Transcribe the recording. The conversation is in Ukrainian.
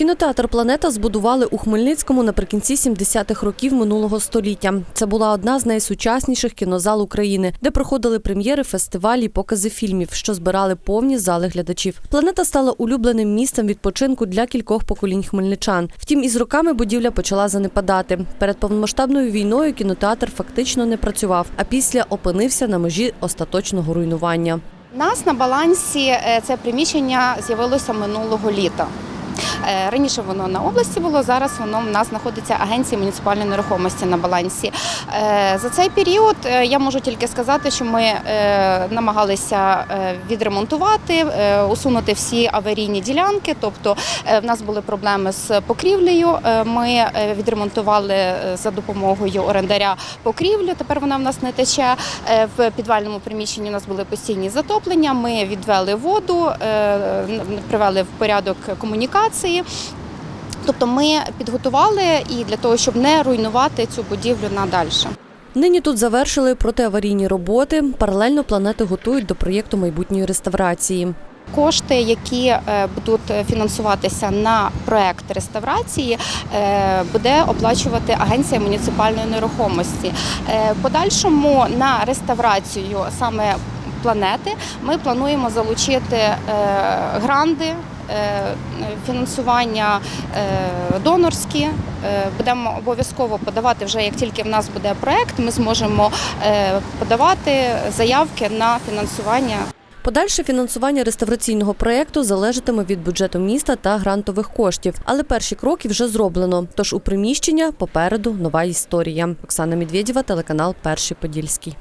Кінотеатр Планета збудували у Хмельницькому наприкінці 70-х років минулого століття. Це була одна з найсучасніших кінозал України, де проходили прем'єри, фестивалі, покази фільмів, що збирали повні зали глядачів. Планета стала улюбленим місцем відпочинку для кількох поколінь хмельничан. Втім, із роками будівля почала занепадати. Перед повномасштабною війною кінотеатр фактично не працював, а після опинився на межі остаточного руйнування. У нас на балансі е, це приміщення з'явилося минулого літа. Е, Раніше воно на області було, зараз воно в нас знаходиться агенція муніципальної нерухомості на балансі. Е, За цей період е, я можу тільки сказати, що ми намагалися відремонтувати, усунути всі аварійні ділянки. Тобто в нас були проблеми з покрівлею. Ми відремонтували за допомогою орендаря покрівлю. Тепер вона в нас не тече. В підвальному приміщенні у нас були постійні затоплення. Ми відвели воду, привели в порядок комунікації. Тобто ми підготували і для того, щоб не руйнувати цю будівлю надальше. Нині тут завершили протиаварійні роботи. Паралельно планети готують до проєкту майбутньої реставрації. Кошти, які е, будуть фінансуватися на проект реставрації, е, буде оплачувати агенція муніципальної нерухомості. Е, Подальшому на реставрацію саме планети ми плануємо залучити гранди. Е, Фінансування е, донорські Е, будемо обов'язково подавати вже як тільки в нас буде проект, ми зможемо подавати заявки на фінансування Подальше фінансування реставраційного проєкту залежатиме від бюджету міста та грантових коштів. Але перші кроки вже зроблено. Тож у приміщення попереду нова історія. Оксана Медведєва, телеканал Перший Подільський.